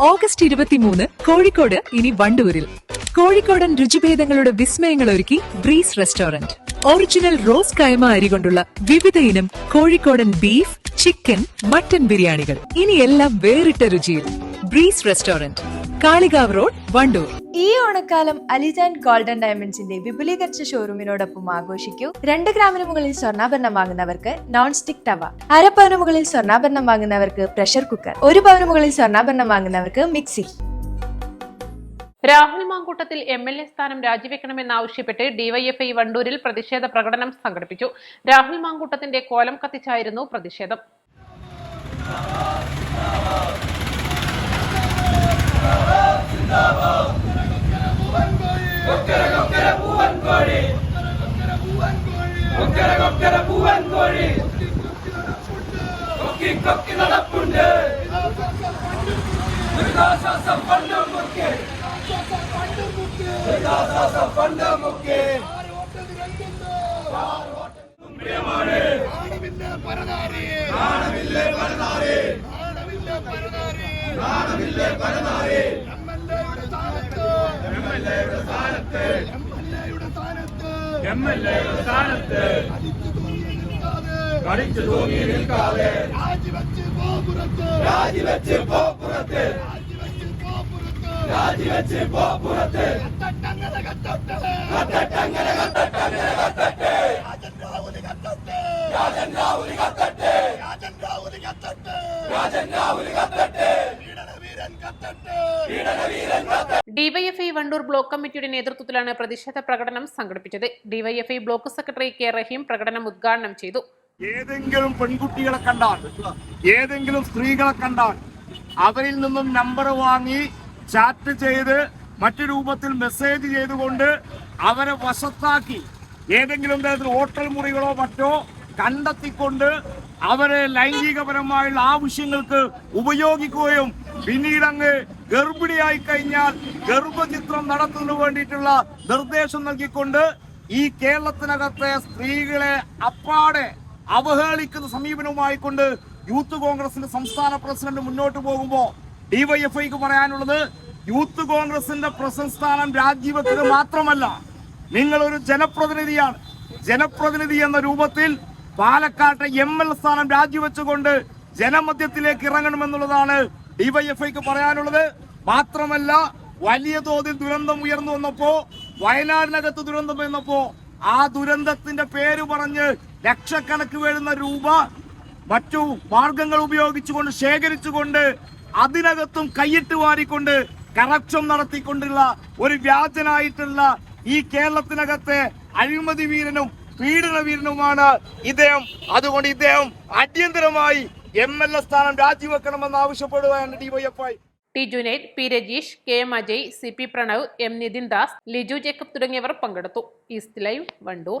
August ഇരുപത്തിമൂന്ന് കോഴിക്കോട് ഇനി വണ്ടൂരിൽ. കോഴിക്കോടൻ രുചിഭേദങ്ങളുടെ വിസ്മയങ്ങൾ ഒരുക്കി ബ്രീസ് റെസ്റ്റോറന്റ്. ഒറിജിനൽ റോസ് കൈമ അരി കൊണ്ടുള്ള വിവിധ ഇനം കോഴിക്കോടൻ ബീഫ് ചിക്കൻ മട്ടൻ ബിരിയാണികൾ. ഇനിയെല്ലാം വേറിട്ട രുചിയിൽ breeze restaurant. Kalikavu road Wandoor. ഈ ഓണക്കാലം അലിജാൻ ഗോൾഡൻ ഡയമണ്ട്സിന്റെ വിപുലീകരിച്ച ഷോറൂമിനോടൊപ്പം ആഘോഷിക്കൂ. രണ്ട് ഗ്രാമിന് മുകളിൽ സ്വർണാഭരണം വാങ്ങുന്നവർക്ക് നോൺ സ്റ്റിക് തവ അര പവന് മുകളിൽ സ്വർണാഭരണം വാങ്ങുന്നവർക്ക് പ്രഷർ കുക്കർ ഒരു പവന് മുകളിൽ സ്വർണാഭരണം വാങ്ങുന്നവർക്ക് mixie Rahul Mankoottathil M L A സ്ഥാനം രാജിവെക്കണമെന്നാവശ്യപ്പെട്ട് ഡിവൈഎഫ്ഐ വണ്ടൂരിൽ പ്രതിഷേധ പ്രകടനം സംഘടിപ്പിച്ചു. രാഹുൽ മാങ്കൂട്ടത്തിന്റെ കോലം കത്തിച്ചായിരുന്നു പ്രതിഷേധം. കൊക്കി കൊക്കി നടപ്പുണ്ട്. ദുരിതാശ്വാസം ഫണ്ട് മുക്കി. ദുരിതാശ്വാസം ഫണ്ട് മുക്കി. പ്രിയമാണ്. ആണമില്ലേ പരനാരി. ആണമില്ലേ പരനാരി. എം എൽ എയുടെ സ്ഥാനത്ത്. എം എൽ എയുടെ സ്ഥാനത്ത്. രാജിവെച്ച് പോ പുറത്ത് രാജിവെച്ച് പോ പുറത്ത് രാജിവെച്ച് പോ പുറത്ത് കത്തട്ടങ്ങനെ കത്തട്ടെ കത്തട്ടങ്ങനെ കത്തട്ടങ്ങനെ കത്തട്ടെ രാജൻ രാഹുലി കത്തട്ടെ രാജൻ രാഹുലി കത്തട്ടെ രാജൻ രാഹുലി കത്തട്ടെ രാജൻ രാഹുലി കത്തട്ടെ വീരൻ കത്തട്ടെ വീരന വീരൻ കത്തട്ടെ ഡിവൈഎഫ്ഐ വണ്ടൂർ ബ്ലോക്ക് കമ്മിറ്റിയുടെ നേതൃത്വത്തിലാണ് പ്രതിഷേധ പ്രകടനം സംഘടിപ്പിച്ചത്. DYFI block secretary K Rahim പ്രകടനം ഉദ്ഘാടനം ചെയ്തു. ഏതെങ്കിലും പെൺകുട്ടികളെ കണ്ടാൽ ഏതെങ്കിലും സ്ത്രീകളെ കണ്ടാൽ അവരിൽ നിന്നും നമ്പർ വാങ്ങി ചാറ്റ് ചെയ്ത് മറ്റു രൂപത്തിൽ മെസ്സേജ് ചെയ്തുകൊണ്ട് അവരെ വശത്താക്കി ഏതെങ്കിലും തരത്തിൽ ഹോട്ടൽ മുറികളോ മറ്റോ കണ്ടെത്തിക്കൊണ്ട് അവരെ ലൈംഗികപരമായുള്ള ആവശ്യങ്ങൾക്ക് ഉപയോഗിക്കുകയും പിന്നീട് അങ്ങ് ഗർഭിണിയായി കഴിഞ്ഞാൽ ഗർഭചിത്രം നടത്തുന്നതിന് വേണ്ടിയിട്ടുള്ള നിർദ്ദേശം നൽകിക്കൊണ്ട് ഈ കേരളത്തിനകത്തെ സ്ത്രീകളെ അപ്പാടെ അവഹേളിക്കുന്ന സമീപനവുമായി കൊണ്ട് യൂത്ത് കോൺഗ്രസിന്റെ സംസ്ഥാന പ്രസിഡന്റ് മുന്നോട്ട് പോകുമ്പോൾ ഡിവൈഎഫ്ഐക്ക് പറയാനുള്ളത് യൂത്ത് കോൺഗ്രസിന്റെ പ്രസംസ്ഥാനം സ്ഥാനം രാജിവെക്കുക മാത്രമല്ല നിങ്ങൾ ഒരു ജനപ്രതിനിധിയാണ്. ജനപ്രതിനിധി എന്ന രൂപത്തിൽ പാലക്കാട്ടെ എം എൽ സ്ഥാനം രാജിവെച്ചുകൊണ്ട് ജനമധ്യത്തിലേക്ക് ഇറങ്ങണമെന്നുള്ളതാണ് ഡിവൈഎഫ്ഐക്ക് പറയാനുള്ളത്. മാത്രമല്ല വലിയ തോതിൽ ദുരന്തം ഉയർന്നു വന്നപ്പോ വയനാടിനകത്ത് ദുരന്തം വന്നപ്പോ ആ ദുരന്തത്തിന്റെ പേര് പറഞ്ഞ് ലക്ഷക്കണക്ക് വരുന്ന രൂപ മറ്റു മാർഗങ്ങൾ ഉപയോഗിച്ചുകൊണ്ട് ശേഖരിച്ചുകൊണ്ട് അതിനകത്തും കൈയിട്ട് വാരിക്കൊണ്ട് കറപ്ഷൻ നടത്തിക്കൊണ്ടുള്ള ഒരു വ്യാജനായിട്ടുള്ള ഈ കേരളത്തിനകത്തെ അഴിമതി വീരനും പീഡന വീരനുമാണ് ഇദ്ദേഹം. അതുകൊണ്ട് ഇദ്ദേഹം അടിയന്തരമായി എം എൽ എ സ്ഥാനം രാജിവെക്കണമെന്ന് ആവശ്യപ്പെടുകയാണ് DYFI T Junaid P Rajeesh K M Ajay C P Pranav M Nithin Das Liju Jacob തുടങ്ങിയവർ പങ്കെടുത്തു. East live Wandoor.